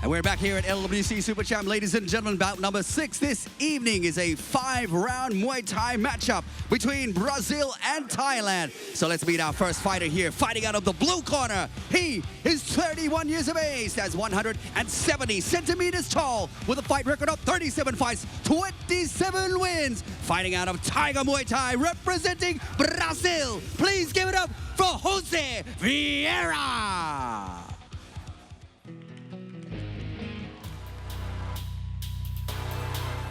And we're back here at LWC Super Champ, ladies and gentlemen. Bout number six this evening is a five-round Muay Thai matchup between Brazil and Thailand. So let's meet our first fighter here, fighting out of the blue corner. He is 31 years of age, stands 170 centimeters tall, with a fight record of 37 fights, 27 wins. Fighting out of Tiger Muay Thai, representing Brazil. Please give it up for Jose Vieira.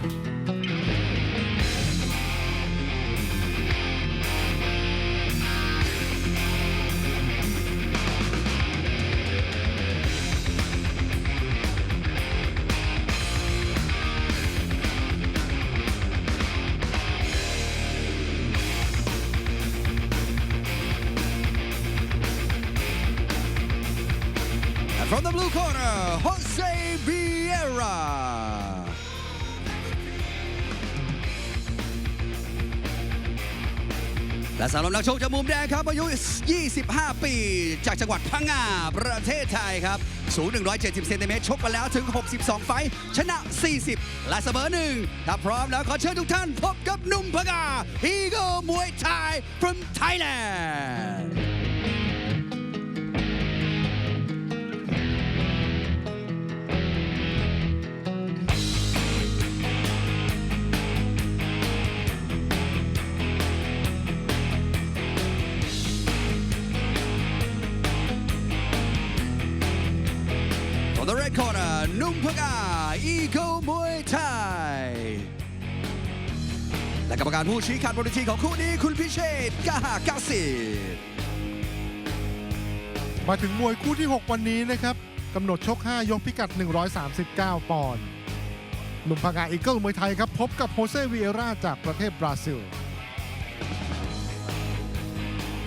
And และสำหรับนักชกจากมุมแดงครับ อายุ 25 ปี จากจังหวัดพังงา ประเทศไทยครับ สูง 170 เซนติเมตร ชกมาแล้วถึง 62 ไฟ ชนะ 40 และเสมอหนึ่ง ถ้าพร้อมแล้วขอเชิญทุกท่านพบกับหนุ่มพังงา Eagle Muay Thai from Thailand กรรมการผู้ชี้ขาดบนเวทีของคู่นี้คุณพิเชษฐ์กาหากาสิทธิ์มาถึงมวยคู่ที่ 6 วันนี้นะครับกำหนดชก 5 ยกพิกัด 139 ปอนด์หนุ่มพังงาอีเกิลมวยไทยครับ พบกับโฮเซวีเอราจากประเทศบราซิล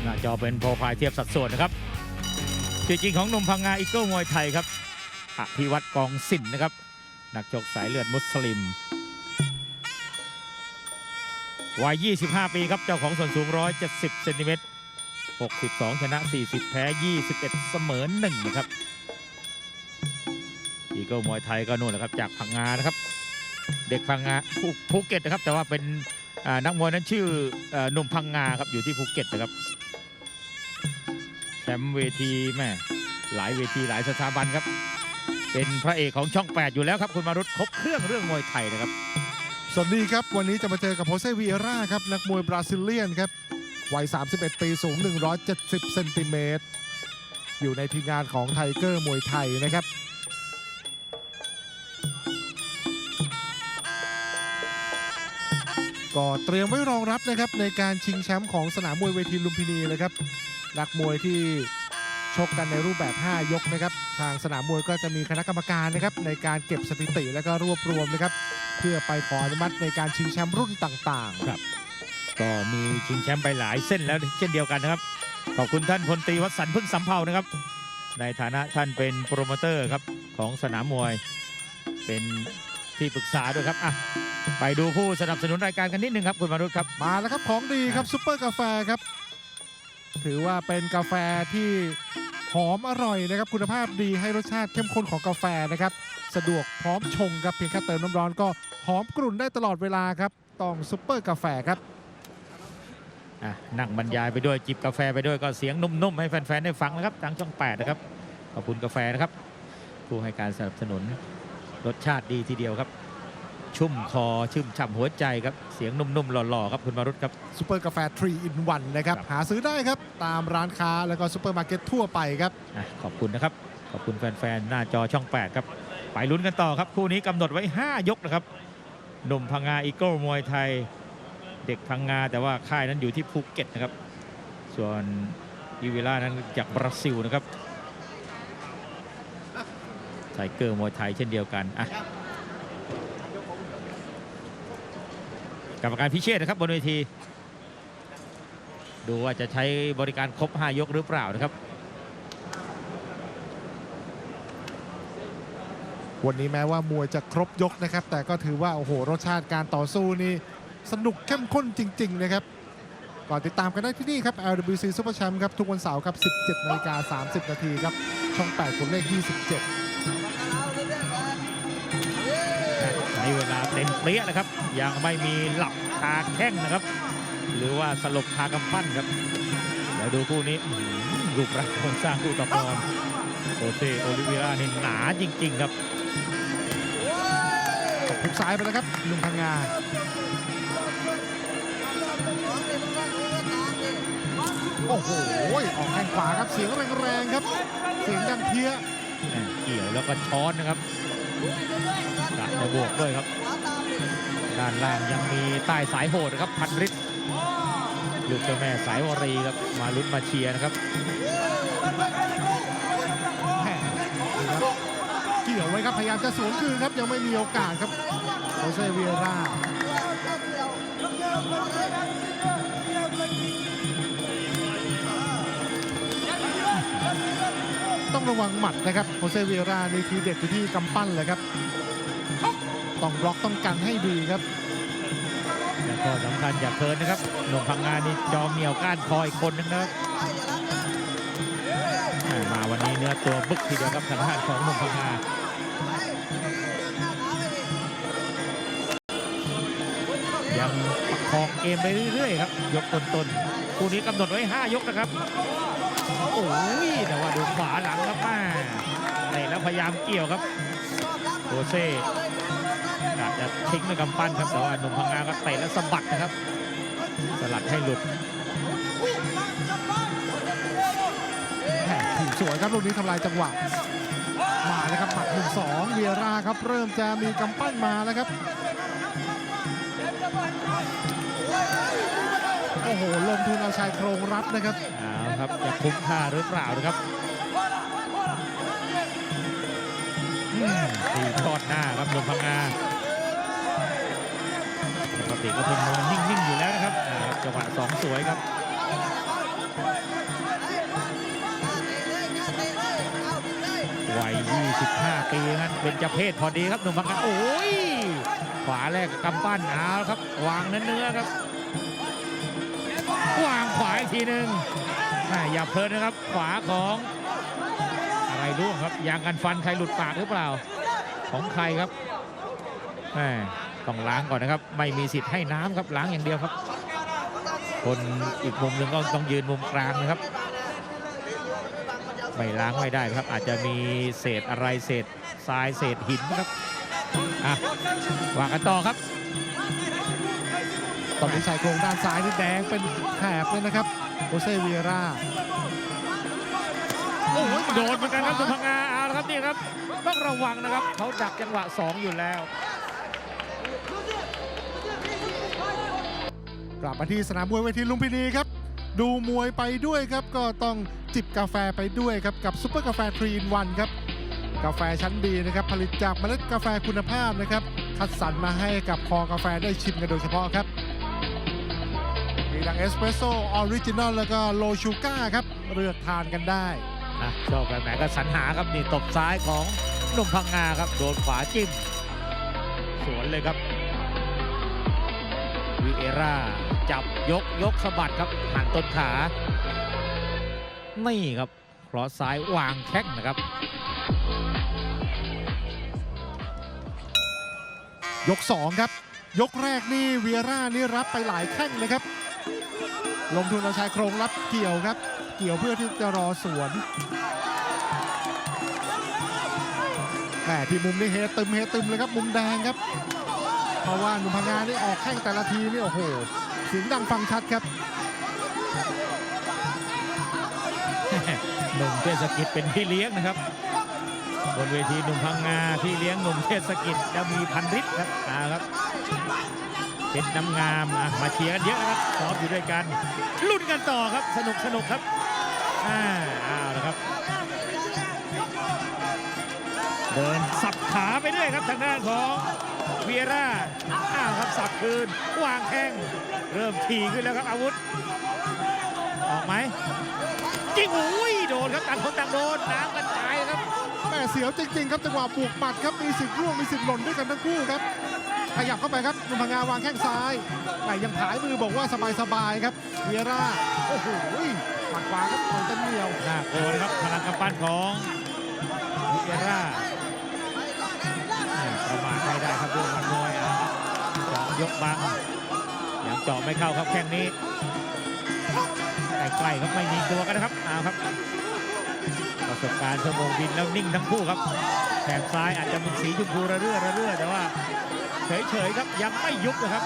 หน้าจอเป็นโปรไฟล์เทียบสัดส่วนนะครับชื่อจริงของหนุ่มพังงาอีเกิลมวยไทยครับอภิวัตรกองสินนะครับ นักชกสายเลือดมุสลิม วัย 25 ปีครับ เจ้าของส่วนสูง 170 เซนติเมตร 62 ชนะ 40 แพ้ 21 เสมอ1นะครับ อีเกิลมวยไทยก็นู่นแหละครับ จากพังงานะครับ เด็กพังงาภูภูเก็ตนะครับ แต่ว่าเป็นนักมวยนั้นชื่อเอ่อหนุ่มพังงาครับ อยู่ที่ภูเก็ตนะครับ แชมป์เวทีแม่หลายเวทีหลายสถาบันครับ เป็นพระเอกของช่อง 8 อยู่แล้วครับ คุณมารุตครบเครื่องเรื่องมวยไทยนะครับ สวัสดีครับ วันนี้จะมาเจอกับโฮเซวีเอราครับ นักมวยบราซิเลียนครับ วัย 31 ปีสูง 170 เซนติเมตร อยู่ในทีมงานของไทเกอร์มวยไทยนะครับ ก็เตรียมไว้รองรับนะครับในการชิงแชมป์ของสนามมวยเวทีลุมพินีเลยครับ นักมวยที่ชกกันในรูปแบบ 5 ยกนะครับ ทางสนามมวยก็จะมีคณะกรรมการนะครับในการเก็บสถิติและก็รวบรวมนะครับ เพื่อไปขออนุมัติในการชิงแชมป์รุ่นต่างๆ ครับ ก็มีชิงแชมป์ไปหลายเส้นแล้วเช่นเดียวกันนะครับ ขอบคุณท่านพลตรีวัฒนพึ่งสำเภานะครับ ในฐานะท่านเป็นโปรโมเตอร์ครับของสนามมวย เป็นที่ปรึกษาด้วยครับอะไปดูผู้สนับสนุนรายการกันนิดนึงครับคุณมารุตครับ มาแล้วครับของดีครับซุปเปอร์กาแฟครับ ถือว่าเป็นกาแฟที่ หอมอร่อยนะครับคุณภาพดีให้รสชาติเข้มข้นของกาแฟนะครับ สะดวกพร้อมชงครับเพียงแค่เติมน้ำร้อนก็หอมกรุ่นได้ตลอดเวลาครับต้องซุปเปอร์กาแฟครับอะนั่งบรรยายไปด้วยจิบกาแฟไปด้วยก็เสียงนุ่มๆให้แฟนๆได้ฟังนะครับทางช่อง8นะครับขอบคุณกาแฟนะครับผู้ให้การสนับสนุนรสชาติดีทีเดียวครับ ชุ่มคอชุ่มฉ่ำหัวใจครับ เสียงนุ่มๆหล่อๆครับคุณมารุตครับซุปเปอร์กาแฟ3 in 1นะครับครับ หาซื้อได้ครับ ตามร้านค้าแล้วก็ซุปเปอร์มาร์เก็ตทั่วไปครับอะขอบคุณนะครับ ขอบคุณแฟนๆ หน้าจอช่อง 8 ครับ ไปลุ้นกันต่อครับ คู่นี้กำหนดไว้ 5 ยกนะครับหนุ่มพังงาอีโก้มวยไทย เด็กพังงาแต่ว่าค่ายนั้นอยู่ที่ภูเก็ตนะครับ ส่วนอีวิล่านั้นจากบราซิลนะครับไทเกอร์มวยไทยเช่นเดียวกันอะ กรรมการพิเชษนะครับบนเวที ดูว่าจะใช้บริการครบ 5 ยกหรือเปล่านะครับ วันนี้แม้ว่ามวยจะครบยกนะครับ แต่ก็ถือว่าโอ้โหรสชาติการต่อสู้นี่สนุกเข้มข้นจริง ๆ นะครับก่อนติดตามกันได้ที่นี่ครับ LWC Super Champ ครับ ทุกวันเสาร์ครับ 17นาฬิกา30 นาทีครับ ช่อง8กดเลข 27 นี้เวลาเต็มเปรี้ยนะครับ ยังไม่มีหลับคาแข้งนะครับ หรือว่าสลบคากำปั้นครับเดี๋ยวดูคู่นี้อื้อหือรูปร่างโครงสร้างคู่ต่อกรโอเซโอลิเวียรานี่หนาจริง ๆ ครับทุกซ้ายไปแล้วครับลุงพังงาโอ้โห ออกแข้งขวาครับ เสียงแรงๆครับ เสียงดังเพี้ยแหม่เกี่ยวแล้วก็ช้อนนะครับ กะจะบวกด้วยครับ ด้านล่างยังมีใต้สายโหดครับพันฤทธิ์ลูกเจ้าแม่สายวรีครับมาลุ้นมาเชียร์นะครับแหม่ดูครับเกี่ยวไว้ครับพยายามจะสวนคืนครับยังไม่มีโอกาสครับโอเซเวียร่า ต้องระวังหมัดนะครับโอเซเวียร่านี่ทีเด็ดอยู่ที่กำปั้นเลยครับ ต้องบล็อกต้องกันให้ดีครับแล้วก็สำคัญอย่าเคินนะครับหนุ่มพังงานนี่จอมเหนียวก้านคออีกคนนึงนะครับแหม่มาวันนี้เนื้อตัวบึกทีเดียวครับทางด้านของหนุ่มพังงายังประคองเกมไปเรื่อยๆครับ ยกต้นๆคู่นี้กำหนดไว้ 5 ยกนะครับ โอ้ยแต่ว่าดูขวาหลังครับแม่เตะแล้วพยายามเกี่ยวครับโรเซ่กะจะทิ้งด้วยกำปั้นครับแต่ว่าหนุ่มพังงาก็เตะแล้วสะบัดนะครับ สลัดให้หลุดแหม่ถีบสวยครับลูกนี้ทำลายจังหวะ มาแล้วครับหมัดหนึ่งสองเวียร่าครับ เริ่มจะมีกำปั้นมาแล้วครับโอ้โหลงทุนเอาชายโครงรับนะครับเอา ครับจะคุ้มค่าหรือเปล่านะครับตีทอดหน้าครับหนุ่มพังงาปกติก็เป็นมวยนิ่ง ๆ อยู่แล้วนะครับจังหวะสองสวยครับวัย 25 ปีนั้นเป็นเจเพศพอดีครับหนุ่มพังงาโอ้ยขวาแรกกำปั้นเอาครับ วางเนื้อครับ วางขวาอีกทีหนึ่ง อย่าเพลินนะครับ ขวาของอะไรร่วงครับยางกันฟันใครหลุดปากหรือเปล่า ของใครครับต้องล้างก่อนนะครับ ไม่มีสิทธิ์ให้น้ำครับล้างอย่างเดียวครับ คนอีกมุมหนึ่งก็ต้องยืนมุมกลางนะครับ ไม่ล้างไม่ได้ครับ อาจจะมีเศษอะไรเศษทรายเศษหินนะครับอะว่ากันต่อครับตอนนี้ชายโครงด้านซ้ายนี่แดงเป็นแถบเลยนะครับ โอเซเวียร่าโอ้ยมาโดนเหมือนกันครับสุพังงาเอาละครับนี่ครับต้องระวังนะครับเขาดักจังหวะ 2 อยู่แล้ว กลับมาที่สนามมวยเวทีลุมพินีครับ ดูมวยไปด้วยครับ ก็ต้องจิบกาแฟไปด้วยครับ กับซุปเปอร์กาแฟทรีนวันครับ กาแฟชั้นดีนะครับ ผลิตจากเมล็ดกาแฟคุณภาพนะครับ คัดสรรมาให้กับคอกาแฟได้ชิมกันโดยเฉพาะครับ มีทั้งเอสเปรสโซ่ออริจินอลแล้วก็โลชูก้าครับ เลือกทานกันได้นะชอบแบบไหนก็สรรหาครับนี่ตบซ้ายของหนุ่มพังงาครับ โดนขวาจิ้ม สวนเลยครับวิเอราจับยกยกสะบัดครับหันต้นขานี่ครับครอสซ้ายวางแข้งนะครับ ยก 2 ครับ ยกแรกนี่เวียร่านี่รับไปหลายแข้งเลยครับ ลงทุนเอาชายโครงรับเกี่ยวครับ เกี่ยวเพื่อที่จะรอสวนแหมที่มุมนี่เฮตึมเฮตึมเลยครับมุมแดงครับ เพราะว่าหนุ่มพังงานี่ออกแข้งแต่ละทีนี่โอ้โหเสียงดังฟังชัดครับหนุ่มเทศกิจเป็นพี่เลี้ยงนะครับ บนเวทีหนุ่มพังงาพี่เลี้ยงหนุ่มเทศกิจจะมีพันฤทธิ์ครับเอาครับ เพชรน้ำงามมาเชียร์กันเยอะนะครับซ้อมอยู่ด้วยกันลุ้นกันต่อครับสนุกสนุกครับอ่าเอาละครับ เดินสับขาไปเรื่อยครับทางด้านของเวียร่าอ้าวครับสับคืนวางแข้งเริ่มถี่ขึ้นแล้วครับอาวุธ ออกไหมจริงอุ้ยโดนครับต่างคนต่างโดนน้ำกันตายครับแม่เสียวจริงๆครับจังหวะบวกหมัดครับมีสิทธิ์ร่วงมีสิทธิ์หล่นด้วยกันทั้งคู่ครับ ขยับเข้าไปครับนุ่มพังงาวางแข้งซ้ายแต่ยังผายมือบอกว่าสบายๆครับเวียร่าโอ้โหหมัดขวาครับต่อยเต็มเหนียวน่ากลัวนะครับพลังกำปั้นของวิเอร่าประมาทไม่ได้ครับเรื่องหมัดมวยยกบังยังเจาะไม่เข้าครับแข้งนี้ใกล้ๆครับไม่มีตัวกันนะครับเอาครับประสบการณ์ชั่วโมงบินแล้วนิ่งทั้งคู่ครับแขนซ้ายอาจจะเป็นสีชมพูระเรื่อระเรื่อแต่ว่า เฉยๆครับยังไม่ยุบนะครับ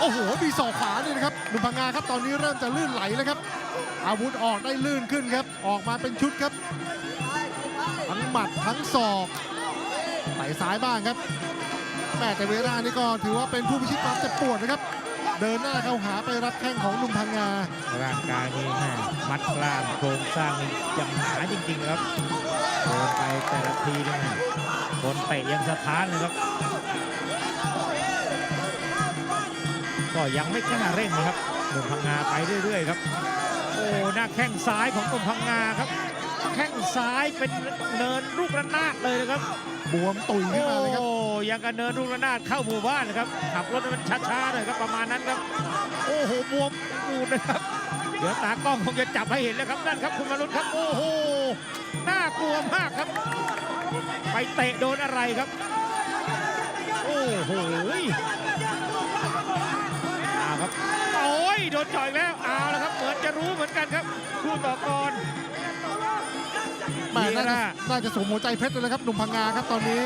โอ้โห มีศอกขวาเนี่ยนะครับหนุ่มพังงาครับตอนนี้เริ่มจะลื่นไหลแล้วครับ อาวุธออกได้ลื่นขึ้นครับ ออกมาเป็นชุดครับ ทั้งหมัดทั้งศอกไหลซ้ายบ้างครับแม่แต่เวลานี่ก็ถือว่าเป็นผู้พิชิตความเจ็บปวดนะครับ เดินหน้าเข้าหาไปรับแข้งของหนุ่มพังงาร่างกายนี่แม่มัดกล้ามโครงสร้างนี่ยังหนาจริงๆครับ โดนไปแต่ละทีนี่นะคนเตะยังสะท้านเลยครับ ก็ยังไม่กล้าเร่งนะครับหนุ่มพังงาไปเรื่อยๆครับ โอ้หน้าแข้งซ้ายของหนุ่มพังงาครับ แข้งซ้ายเป็นเนินลูกระนาดเลยนะครับ บวมตุยขึ้นโอ้มาเลยครับยังกับเนินลูกระนาดเข้าหมู่บ้านนะครับ ขับรถให้มันช้าๆหน่อยครับประมาณนั้นครับ โอ้โหบวมปูดนะครับ เดี๋ยวตากล้องคงจะจับให้เห็นแล้วครับนั่นครับคุณมารุตครับโอ้โหน่ากลัวมากครับ ไปเตะโดนอะไรครับ โอ้โหเอาครับโอ้ยโดนจ่อยแล้วเอาแล้วครับเหมือนจะรู้เหมือนกันครับคู่ต่อกรแม่น่าจะวีระน่าจะสวมหัวใจเพชรเลยนะครับหนุ่มพังงาครับตอนนี้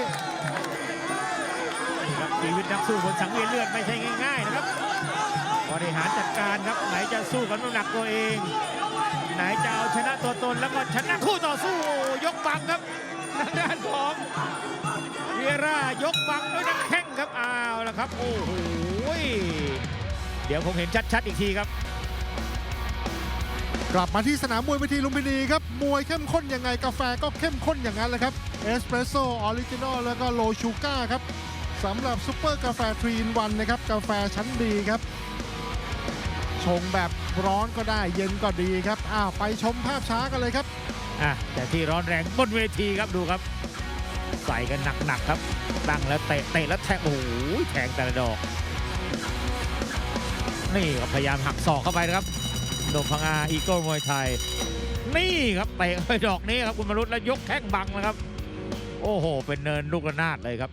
นี่ครับชีวิตนักสู้บนสังเวียนเลือดไม่ใช่ง่ายๆนะครับ บริหารจัดการครับไหนจะสู้กับน้ำหนักตัวเอง ไหนจะเอาชนะตัวตนแล้วก็ชนะคู่ต่อสู้ยกบังครับทางด้านของเวียร่ายกบังด้วยนักแข้งครับอ้าวแล้วครับโอ้โหเดี๋ยวผมเห็นชัดๆอีกทีครับกลับมาที่สนามมวยเวทีลุมพินีครับ มวยเข้มข้นยังไงกาแฟก็เข้มข้นอย่างนั้นแหละครับเอสเปรสโซ่ออริจินอลแล้วก็โลชูก้าครับสำหรับซุปเปอร์กาแฟทรีนวันนะครับ กาแฟชั้นดีครับ ชงแบบร้อนก็ได้เย็นก็ดีครับอ้าวไปชมภาพช้ากันเลยครับอะแต่ที่ร้อนแรงบนเวทีครับดูครับ ใส่กันหนักๆครับ ตั้งแล้วเตะเตะแล้วแทงโอ้โหแทงแต่ละดอก นี่ครับพยายามหักศอกเข้าไปนะครับโดมพังอาอีโก้มวยไทย นี่ครับเตะไปดอกนี้ครับคุณมรุตแล้วยกแข้งบังนะครับ โอ้โห เป็นเนินลูกระนาดเลยครับ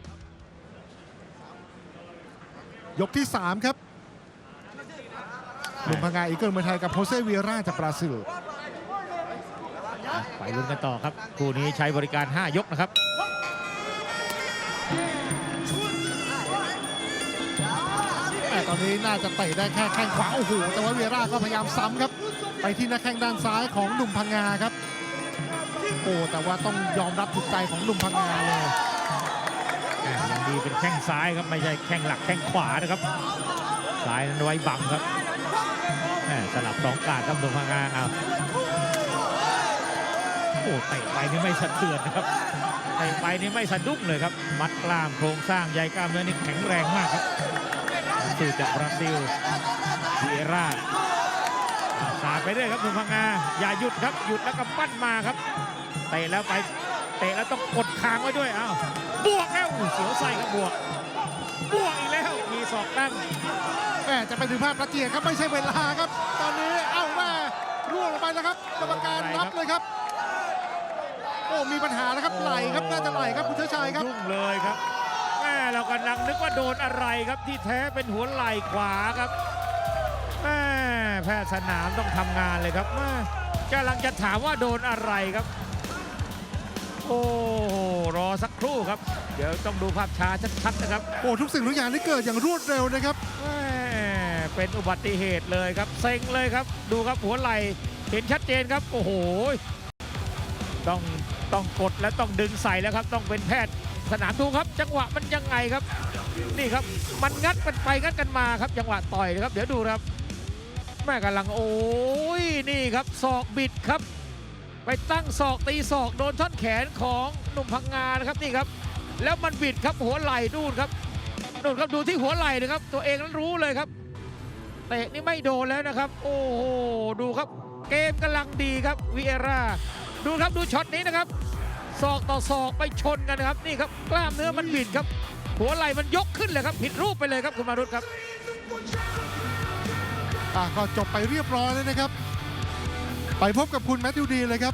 ยกที่ 3 ครับ หนุ่มพังงาอีเกิลเมืองไทยกับโฮเซเวียร่าจากบราซิลไปลุ้นกันต่อครับคู่นี้ใช้บริการ 5 ยกนะครับแต่ตอนนี้น่าจะเตะได้แค่แข้งขวาโอ้โหแต่ว่าเวียร่าก็พยายามซ้ำครับ ไปที่หน้าแข้งด้านซ้ายของหนุ่มพังงาครับโอ้แต่ว่าต้องยอมรับจิตใจของหนุ่มพังงาเลยอ่ายังดีเป็นแข้งซ้ายครับไม่ใช่แข้งหลักแข้งขวานะครับซ้ายนั้นไว้บังครับแหม่ สลับสองกาดครับหนุ่มพังงาอ้าโอ้เตะไปนี่ไม่สะเทือนนะครับเตะไปนี่ไม่สะดุ้งเลยครับ มัดกล้ามโครงสร้างใยกล้ามเนื้อนี่แข็งแรงมากครับสู้จากบราซิลเวียร่าสาดไปเรื่อยครับหนุ่มพังงาอย่าหยุดครับหยุดแล้วก็ปั้นมาครับเตะแล้วไปเตะแล้วต้องกดคางไว้ด้วยอ้าวบวกแล้วเสียวไส้ครับบวกบวกอีกแล้วมีศอกตั้ง แม่จะไปถึงภาพประเกียรครับไม่ใช่เวลาครับ ตอนนี้เอ้าแม่ร่วงลงไปแล้วครับกรรมการนับเลยครับ โอ้มีปัญหาแล้วครับไหลครับน่าจะไหลครับคุณเชื้อชัยครับยุ่งเลยครับแม่เรากำลังนึกว่าโดนอะไรครับที่แท้เป็นหัวไหล่ขวาครับแม่แพทย์สนามต้องทำงานเลยครับแม่กำลังจะถามว่าโดนอะไรครับ โอ้โหรอสักครู่ครับ เดี๋ยวต้องดูภาพช้าชัดๆนะครับ โอ้ทุกสิ่งทุกอย่างที่เกิดอย่างรวดเร็วนะครับแม่ เป็นอุบัติเหตุเลยครับ เซ็งเลยครับ ดูครับหัวไหล่เห็นชัดเจนครับ โอ้โห ต้องต้องกดและต้องดึงใส่แล้วครับ ต้องเป็นแพทย์สนามดูครับ จังหวะมันยังไงครับ นี่ครับ มันงัดกันไปงัดกันมาครับ จังหวะต่อยนะครับ เดี๋ยวดูครับ แม่กำลังโอ้ยนี่ครับศอกบิดครับ ไปตั้งศอกตีศอกโดนท่อนแขนของหนุ่มพังงานะครับนี่ครับ แล้วมันบิดครับหัวไหล่ดูนครับดูครับดูที่หัวไหล่นะครับ ตัวเองนั้นรู้เลยครับ เตะนี่ไม่โดนแล้วนะครับ โอ้โหดูครับ เกมกำลังดีครับวีเอร่าดูครับดูช็อตนี้นะครับศอกต่อศอกไปชนกันนะครับนี่ครับกล้ามเนื้อมันบิดครับ หัวไหล่มันยกขึ้นเลยครับ ผิดรูปไปเลยครับคุณมารุตครับอะก็จบไปเรียบร้อยแล้วนะครับ ไปพบกับคุณแมทธิวดีเลยครับ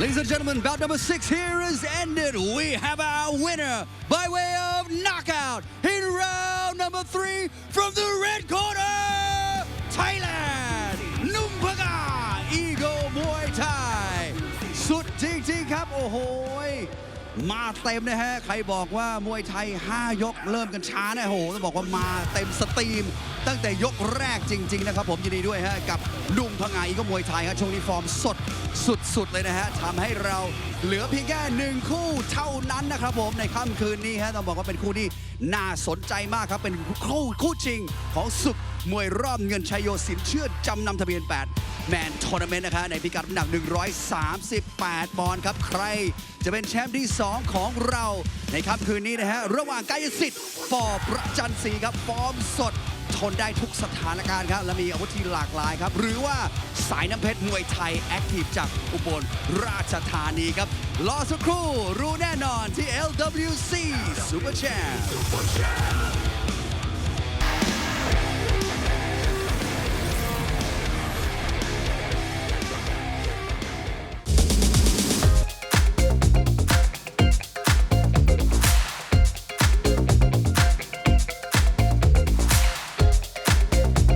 Ladies and gentlemen, bout number six here is ended. We have our winner by way of knockout in round number three from the red corner, Thailand, Numpaga Eagle Muay Thai สุดจริงๆครับ โอ้โห มาเต็มนะฮะ ใครบอกว่ามวยไทย 5 ยกเริ่มกันช้านะโอ้โหต้องบอกว่ามาเต็มสตรีม ตั้งแต่ยกแรกจริง ๆ นะครับ ผมยินดีด้วยฮะกับดุงพงาอีกมวยไทยครับช่วงนี้ฟอร์มสดสุดๆเลยนะฮะทำให้เราเหลือเพียงแค่หนึ่งคู่เท่านั้นนะครับผมในค่ำคืนนี้ฮะต้องบอกว่าเป็นคู่ที่น่าสนใจมากครับ เป็นคู่คู่จริงของศึกมวยรอบเงินชัยโยสินเชื่อจำนำทะเบียน 8 แมนทัวร์นาเมนต์นะคะในพิกัดน้ำหนัก 138 ปอนด์ครับ ใครจะเป็นแชมป์ที่ 2 ของเราในค่ำคืนนี้นะฮะระหว่างกายสิทธิ์ฟอประจันศรีครับฟอร์มสด ทนได้ทุกสถานการณ์ครับและมีอาวุธที่หลากหลายครับ หรือว่าสายน้ำเพชรมวยไทย แอคทีฟจากอุบลราชธานีครับ รอสักครู่รู้แน่นอนที่ LWC Super Champ